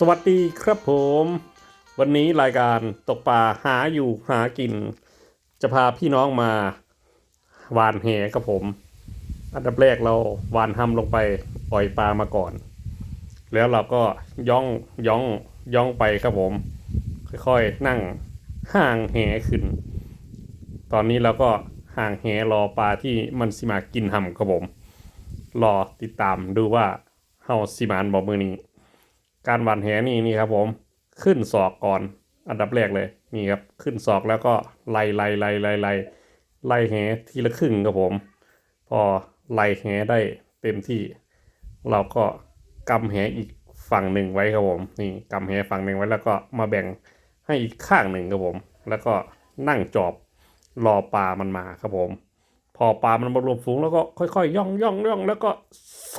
สวัสดีครับผม วันนี้รายการตกปลาหาอยู่หากิน จะพาพี่น้องมา หวานแหกับผม อันดับแรกเราหวานทำลงไปปล่อยปลามาก่อน แล้วเราก็ย่องย่องย่องไปครับผม ค่อยๆนั่งห่างแหขึ้น ตอนนี้เราก็ห่างแหรอปลาที่มันสิมากินหำครับผม รอติดตามดูว่าเฮาสิมานบอกมือนี้ การหวานแหนี่นี่ครับผมขึ้นศอกก่อน อันดับแรกเลยนี่ครับขึ้นศอกแล้วก็ไล่ไล่ไล่ไล่ไล่ไล่แหทีละครึ่งครับผม พอไล่แหได้เต็มที่ เราก็กำแหอีกฝั่งหนึ่งไว้ครับผมนี่กำแหฝั่งหนึ่งไว้แล้วก็มาแบ่งให้อีกข้างหนึ่งครับผม แล้วก็นั่งจอบรอปลามันมาครับผม พอปลามันมารวมฝูงแล้วก็ค่อยๆ ย่องย่องย่องแล้วก็ส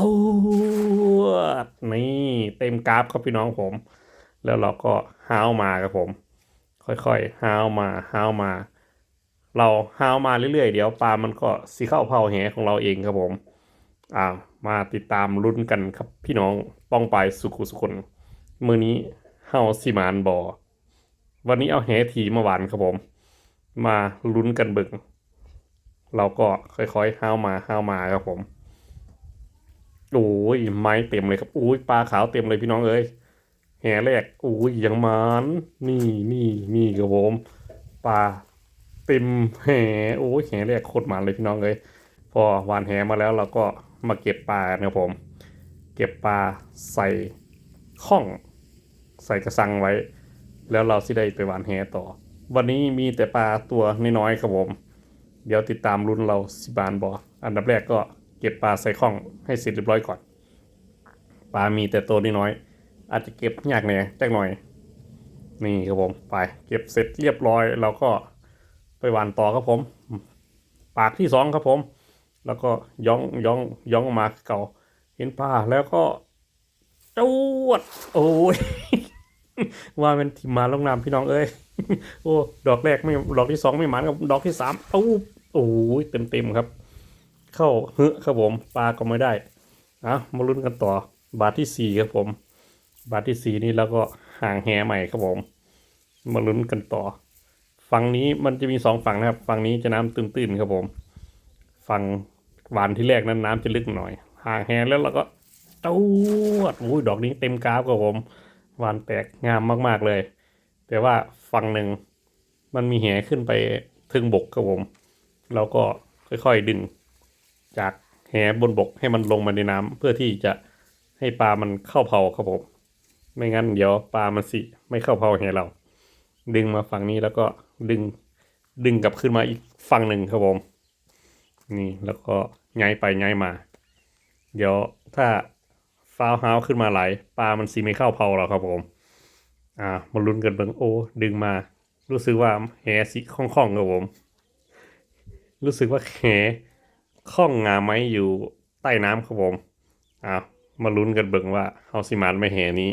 วดนี่เต็มกราฟครับพี่น้องผม แล้วเราก็ห้าวมาครับผม ค่อยๆห้าวมาห้าวมา เราห้าวมาเรื่อยๆ เดี๋ยวปลามันก็สีเข้าเผาแหของเราเองครับผมอ่ามาติดตามลุ้นกันครับพี่น้องป้องไปายสุขุสุคนมือนี้เฮาสิมานบอวันนี้เอาแหทีมาหวานครับผม มาลุ้นกันเบึง เราก็ค่อยๆห้าวมาห้าวมาครับผมโอ้ยไม้เต็มเลยครับโอ้ยปลาขาวเต็มเลยพี่น้องเอ้ยแห่แรกโอ้ยยังมันนี่นี่นี่ครับผมปลาเต็มแห่โอ้ยแห่แรกโคตรมันเลยพี่น้องเอ้ยพอหวานแห่มาแล้วเราก็มาเก็บปลาครับผม เก็บปลาใส่ข้อง ใส่กระสังไว้ แล้วเราสิได้ไปหวานแห่ต่อ วันนี้มีแต่ปลาตัวน้อยๆครับผม เดี๋ยวติดตามรุ่นเราสิบานบออันดับแรกก็เก็บปลาใส่ข้องให้เสร็จเรียบร้อยก่อน ปลามีแต่ตัวน้อยๆอาจจะเก็บยากหน่อยจักหน่อย นี่ครับผมไป เก็บเสร็จเรียบร้อยเราก็ไปหวานต่อครับผม ปากที่สองครับผม แล้วก็ย่องย่องย่องมาเก่า เห็นปลาแล้วก็จวด โอ้ยว่าเป็นทีมมาลงน้ำพี่น้องเอ้ยโอ้ดอกแรกไม่ดอกที่สองไม่หมันกับดอกที่สามปุ๊บ โอ้ยเต็มเต็มๆครับ เข้าเฮ้ครับผมปลาก็ไม่ได้อะมาลุ้นกันต่อ บาทที่สี่ครับผม บาทที่สี่นี่แล้วก็ห่างแหใหม่ครับผม มาลุ้นกันต่อ ฝั่งนี้มันจะมีสองฝั่งนะครับ ฝั่งนี้จะน้ำตื้นๆครับผม ฝั่งหวานที่แรกนั้นน้ำจะลึกหน่อย ห่างแหแล้วเราก็ตูดโอ้ยดอกนี้เต็มกราฟครับผมหวานแตกงามมากๆเลย แต่ว่าฝั่งหนึ่งมันมีแหขึ้นไปถึงบกครับผม เราก็ค่อยๆดึง จากแหบนบกให้มันลงมาในน้ำเพื่อที่จะให้ปลามันเข้าเผาครับผมไม่งั้นเดี๋ยวปลามันสิไม่เข้าเผาแหเรา ดึงมาฝั่งนี้แล้วก็ดึงดึงกลับขึ้นมาอีกฝั่งหนึ่งครับผม นี่แล้วก็ย้ายไปย้ายมา เดี๋ยวถ้าฟาวฮาวขึ้นมาไหลปลามันสีไม่เข้าเผาเราครับผม อ่ามาลุ้นกันเบิ่งโอ้ ดึงมา รู้สึกว่าแหสีคล่องๆครับผม รู้สึกว่าแหข้องงาไม้อยู่ใต้น้ำครับผมอ่ามาลุ้นกันเบิ่งว่าเฮาสิมานไม่แหนี้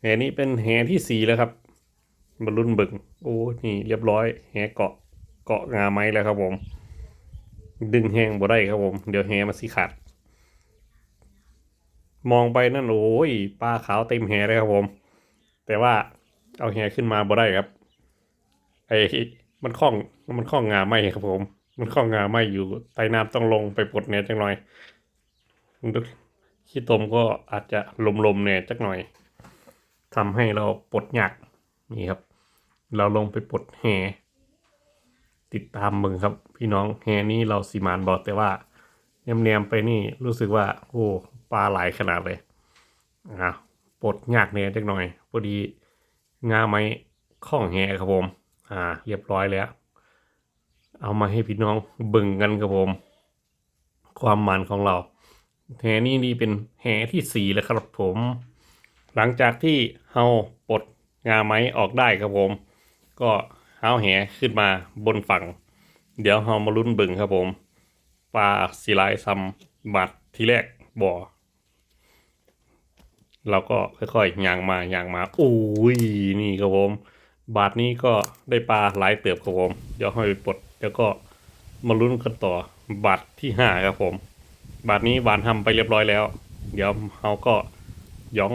แหนี้เป็นแหที่สี่แล้วครับ มาลุ้นเบิ่งโอ้นี่เรียบร้อย แหเกาะเกาะงาไม้แล้วครับผม ดึงแหงบ่ได้ครับผม เดี๋ยวแหมันสิขาด มองไปนั่นโอ้ยปลาขาวเต็มแหเลยครับผม แต่ว่าเอาแหขึ้นมาบ่ได้ครับไอ้มันคล้องมันคล้องงาไม่ครับผม มันคล้องงาไม่อยู่ใต้น้ำต้องลงไปปลดเน็ตจังหน่อยขี้ตมก็อาจจะลมๆเนี่ยจักหน่อยทำให้เราปลดยากนี่ครับ เราลงไปปลดแหติดตามมึงครับ พี่น้องแหนี้เราสีมานบอกแต่ว่าแนมๆไปนี่รู้สึกว่า โอ้ปลาหลายขนาดเลยอะปลดยากเนี่ยจักหน่อยพอดีงาไม้ข้องแหครับผม อ่า เรียบร้อยแล้ว เอามาให้พี่น้องเบิ่งกันครับผม ความมันของเรา แหนี่นี่เป็นแหที่สี่แล้วครับผม หลังจากที่เฮาปลดงาไม้ออกได้ครับผม ก็เฮาแหขึ้นมาบนฝั่ง เดี๋ยวเฮามาลุ้นเบิ่งครับผมปลาสีลายซัมบัดทีแรกบ่อเราก็ค่อยๆย่างมาย่างมาโอ้ยนี่ครับผม บาทนี้ก็ได้ปลาหลายเติบครับผม เดี๋ยวให้ไปปลด แล้วก็มาลุ้นกันต่อบาทที่ห้าครับผมบาทนี้หวานทำไปเรียบร้อยแล้ว เดี๋ยวเราก็ย่อง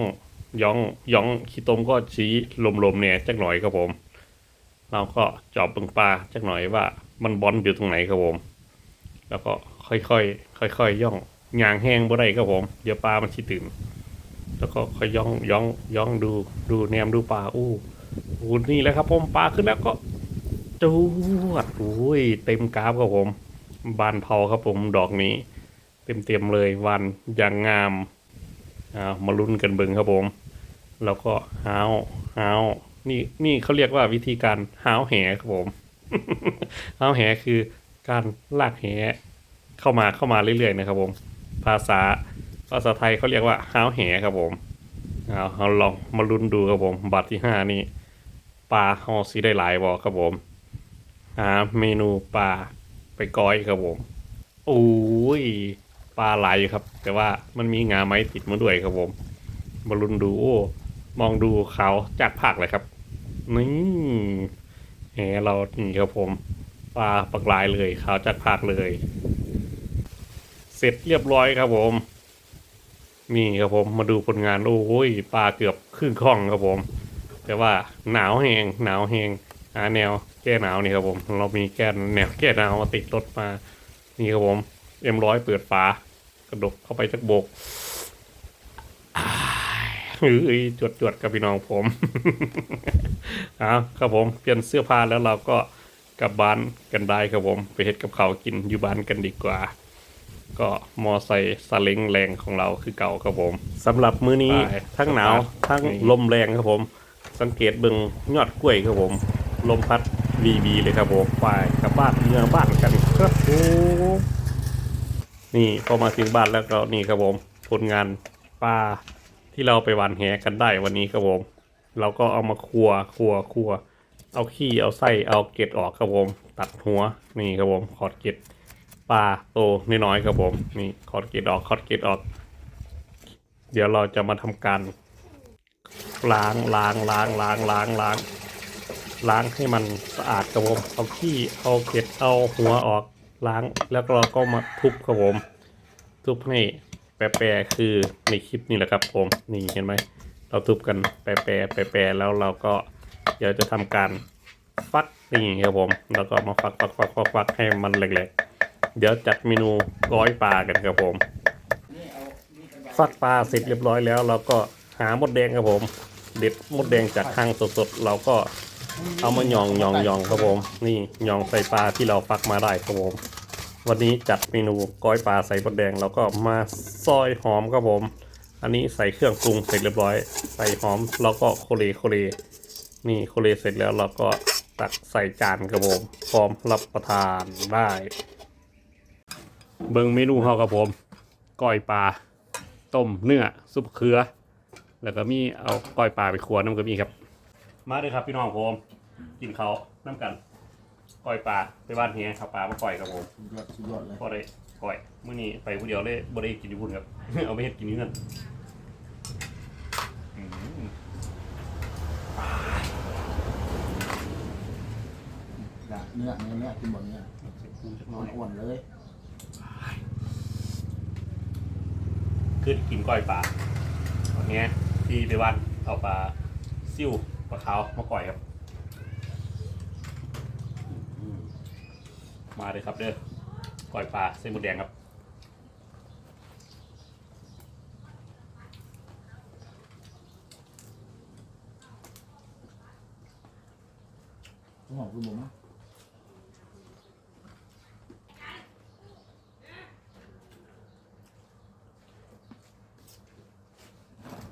ย่องย่องขี้ต้มก็ชี้ลมๆเนี่ยจักหน่อยครับผม เราก็จอบเบิ่งปลาจักหน่อยว่ามันบอลอยู่ตรงไหนครับผม แล้วก็ค่อยๆค่อยๆย่องยางแห้งบ่ได้ครับผมเดี๋ยวปลามันชิตื่นแล้วก็ค่อยย่องย่องย่องดูดูแนมดูปลาอู้อู้นี่แหละครับผมปลาขึ้นแล้วก็ จวดโอ้ยเต็มกราฟครับผม บานเผาครับผมดอกนี้ เต็มเต็มๆเลยวันอย่างงามอ่ามาลุ้นกันเบิ่งครับผม แล้วก็หาวหาวนี่นี่เขาเรียกว่าวิธีการหาวแหครับผมหาวแหคือการลากแหเข้ามาเข้ามาเรื่อยๆนะครับผม ภาษาภาษาไทยเขาเรียกว่าหาวแหครับผมเอาเราลองมาลุ้นดูครับผม บัตรที่ห้านี่ปลาเฮาสีได้หลายบอครับผม หาเมนูปลาไปก้อยครับผมโอ้ยปลาหลายอยู่ครับ แต่ว่ามันมีงาไม้ติดมาด้วยครับผมมาลุนดูโอ้มองดูเขาจากผักเลยครับนี่แหมเรานี่ครับผมปลาปักลายเลยขาวจากผักเลย เสร็จเรียบร้อยครับผมนี่ครับผมมาดูผลงานโอ้ยปลาเกือบครึ่งข้องครับผม แต่ว่าหนาวแหงหนาวแหงหาแนว แก้หนาวนี่ครับผม เรามีแก้แนวแก้หนาวมาติดรถมา นี่ครับผมเอ็มร้อยเปิดฝากระดกเข้าไปสักโบกเฮ้ยจวดจวดๆกับพี่น้องผมเอาครับผมเปลี่ยนเสื้อผ้าแล้วเราก็กลับบ้านกันได้ครับผม ไปเฮ็ดกับเขาวกินอยู่บ้านกันดีกว่า ก็มอไซค์ซาเล้งแรงของเราคือเก่าครับผมสำหรับมื้อนี้ไปทั้งหนาวไปทั้งลมแรงครับผม สังเกตเบิ่งยอดกล้วยครับผม ลมพัด บีบีเลยครับผมไปกับบ้านเมืองบ้านกันครับผมนี่พอมาถึงบ้านแล้วก็นี่ครับผมผลงานปลาที่เราไปหวานแหกันได้วันนี้ครับผม เราก็เอามาคัวคัวคัวเอาขี้เอาไส้เอาเกล็ดออกครับผม ตัดหัวนี่ครับผมขอดเกล็ดปลาโตน้อยๆครับผม นี่ขอดเกล็ดออกขอดเกล็ดออก เดี๋ยวเราจะมาทำการล้างล้างล้างล้างล้างล้าง ล้างให้มันสะอาดครับผมเอาขี้เอาเกล็ดเอาหัวออกล้างแล้วเราก็มาทุบครับผมทุบให้แปรๆคือในคลิปนี่แหละครับผมนี่เห็นไหมเราทุบกันแปรๆแปรๆแล้วเราก็เดี๋ยวจะทำการฟักนี่ครับผมแล้วก็มาฟักฟักฟักฟักฟักให้มันแหลกๆ เดี๋ยวจัดเมนูก้อยปลากันครับผม ฟักปลาเสร็จเรียบร้อยแล้ว เราก็หามดแดงครับผม เด็ดมดแดงจากห้างสดๆ เราก็ เอามาหยองหยองหยองครับผม นี่หยองใส่ปลาที่เราฟักมาได้ครับผม วันนี้จัดเมนูก้อยปลาใส่มดแดงเราก็มาซอยหอมครับผม อันนี้ใส่เครื่องปรุงเสร็จเรียบร้อย ใส่หอมแล้วก็โคเลโคเล นี่โคเลเสร็จแล้วเราก็ตักใส่จานครับผมพร้อมรับประทานได้ เบิ่งเมนูเฮาครับผมก้อยปลาต้มเนื้อซุปเขือ แล้วก็มีเอาก้อยปลาไปขัวน้ำก็มีครับ มาเลยครับพี่น้องผมกินเขาวน้ำกันก้อยปลาไปบ้านเฮียขับปลามาก้อยครับผมสุดยอดสุดยอดเลยพอได้ก้อยมื้อนี้ไปผู้เดียวเลยบ่ได้กินญี่ปุ่นครับ เอาไปเฮ็ดกินนี่นั่นอืมอยากเนื้อเนื้อเนื้อกินหมดเนื้อพูดจักหนน่ออนยอ้วนเลยขึ้นกินก้อยปลาวันนี้ที่ไปบ้านเอาปลาซิ่ว ปลาขาวมาก่อยครับ มาเลยครับเด้อก่อยปลาเส้นหมูแดงครับต้องหอมคุณผมนะ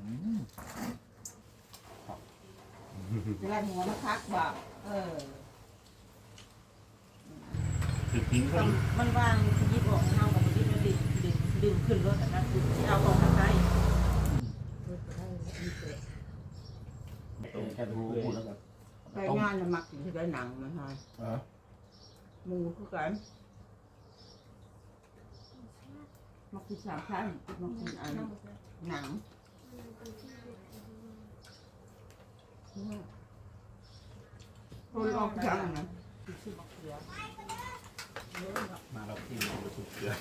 อืม เวลา หัวมาพักบอกเออคือกินก็มันมันวางยิบออกเฮากับมันยิบมันดึงดึงดึงขึ้นรถอะนะคือที่เอาของทางใต้แค่ดูพูดแล้วกันไปงานน่ะมักสิได้หนังมันฮะเออหมูคือกันมักสิสามชั้นมักสิอันหนัง คนลองจังนะมาเสือมาแล้วที่สุดเกลือ